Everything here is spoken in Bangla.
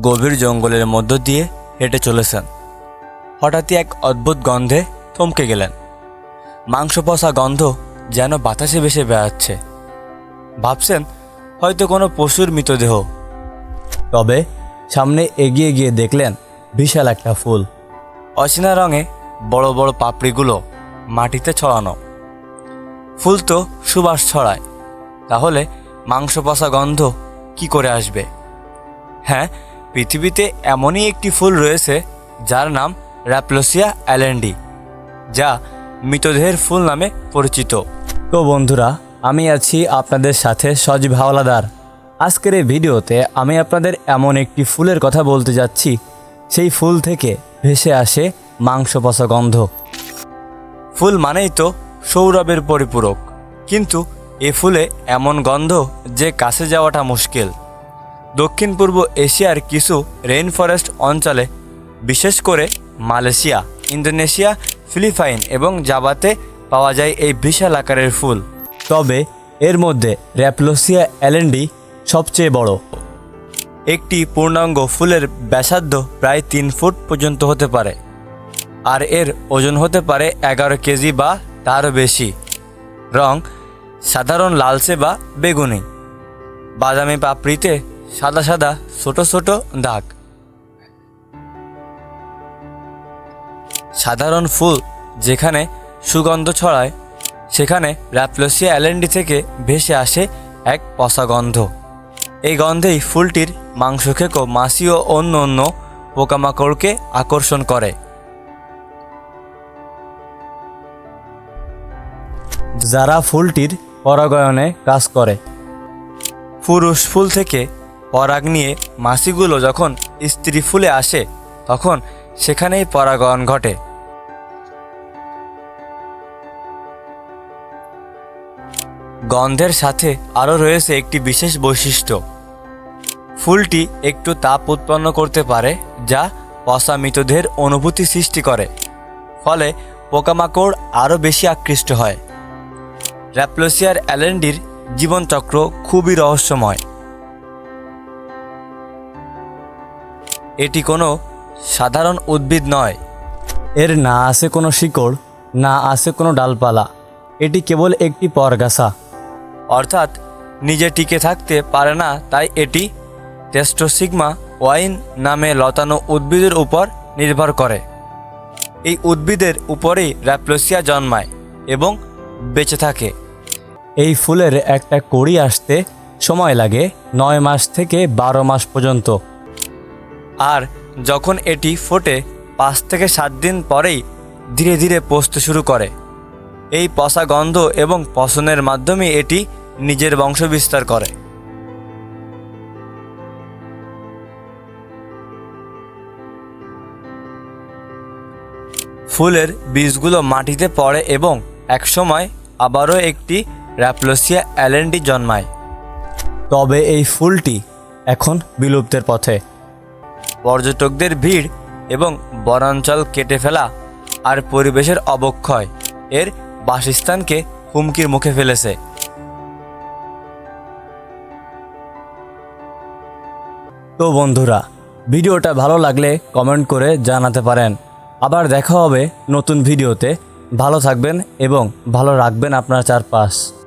গভীর জঙ্গলের মধ্য দিয়ে হেঁটে চলেছেন। হঠাৎই এক অদ্ভুত গন্ধে থমকে গেলেন। মাংস পচা গন্ধ যেন বাতাসে ভেসে বেড়াচ্ছে। ভাবছেন, হয়তো কোনো পশুর মৃতদেহ। তবে সামনে এগিয়ে গিয়ে দেখলেন বিশাল একটা ফুল। অচেনা রঙে বড় বড় পাপড়িগুলো মাটিতে ছড়ানো। ফুল তো সুবাস ছড়ায়। তাহলে মাংস পচা গন্ধ কি করে আসবে? হ্যাঁ পৃথিবীতে এমনই একটি ফুল রয়েছে যার নাম র্যাপলোসিয়া অ্যালেন্ডি যা মৃতদেহের ফুল নামে পরিচিত। তো বন্ধুরা, আমি আছি আপনাদের সাথে সজীব হাওলাদার। আজকের এই ভিডিওতে আমি আপনাদের এমন একটি ফুলের কথা বলতে যাচ্ছি, সেই ফুল থেকে ভেসে আসে মাংস পচা গন্ধ। ফুল মানেই তো সৌরভের পরিপূরক, কিন্তু এ ফুলে এমন গন্ধ যে কাছে যাওয়াটা মুশকিল। দক্ষিণ পূর্ব এশিয়ার কিছু রেইন ফরেস্ট অঞ্চলে, বিশেষ করে মালয়েশিয়া, ইন্দোনেশিয়া, ফিলিপাইন এবং জাভাতে পাওয়া যায় এই বিশাল আকারের ফুল। তবে এর মধ্যে র্যাপলোসিয়া অ্যালেন্ডি সবচেয়ে বড়। একটি পূর্ণাঙ্গ ফুলের ব্যাসার্ধ প্রায় তিন ফুট পর্যন্ত হতে পারে। আর এর ওজন হতে পারে এগারো কেজি বা তারও বেশি। রং সাধারণ লালচে বা বেগুনি। বাদামি পাপড়িতে সাদা সাদা, ছোট ছোট দাগ। সাধারণ ফুল যেখানে সুগন্ধ ছড়ায়, সেখানে র্যাপলোসিয়া অ্যালেন্ডি থেকে ভেসে আসে এক পচা গন্ধ। এই গন্ধেই ফুলটির মাংস খেকো মাছি ও অন্য অন্য পোকামাকড়কে আকর্ষণ করে। যারা ফুলটির পরাগায়নে কাজ করে, পুরুষ ফুল থেকে পরাগ নিয়ে মাসিগুলো যখন স্ত্রী ফুলে আসে, তখন সেখানেই পরাগায়ন ঘটে। গন্ধের সাথে আরও রয়েছে একটি বিশেষ বৈশিষ্ট্য। ফুলটি একটু তাপ উৎপন্ন করতে পারে, যা পচা মৃতদেহের অনুভূতি সৃষ্টি করে। ফলে পোকামাকড় আরও বেশি আকৃষ্ট হয়। র্যাপলোসিয়ার অ্যালেন্ডির জীবনচক্র খুবই রহস্যময়। এটি কোনো সাধারণ উদ্ভিদ নয়। এর না আছে কোনো শিকড় না আছে কোনো ডালপালা। এটি কেবল একটি পরগাছা। অর্থাৎ নিজে টিকে থাকতে পারে না তাই এটি টেস্টোসিগমা ওয়াইন নামে লতানো উদ্ভিদের উপর নির্ভর করে। এই উদ্ভিদের উপরেই র্যাপ্লোসিয়া জন্মায় এবং বেঁচে থাকে। এই ফুলের একটা কড়ি আসতে সময় লাগে নয় মাস থেকে বারো মাস পর্যন্ত। আর যখন এটি ফোটে, পাঁচ থেকে সাত দিন পরেই ধীরে ধীরে পচতে শুরু করে। এই পচা গন্ধ এবং পচনের মাধ্যমে এটি নিজের বংশ বিস্তার করে। ফুলের বীজগুলো মাটিতে পড়ে এবং একসময় আবারও একটি র্যাপলোসিয়া অ্যালেন্ডি জন্মায়। তবে এই ফুলটি এখন বিলুপ্তের পথে। পর্যটকদের ভিড় এবং বনাঞ্চল কেটে ফেলা আর পরিবেশের অবক্ষয় এর বাসস্থানকে হুমকির মুখে ফেলেছে। তো বন্ধুরা, ভিডিওটা ভালো লাগলে কমেন্ট করে জানাতে পারেন। আবার দেখা হবে নতুন ভিডিওতে। ভালো থাকবেন এবং ভালো রাখবেন আপনার চারপাশ।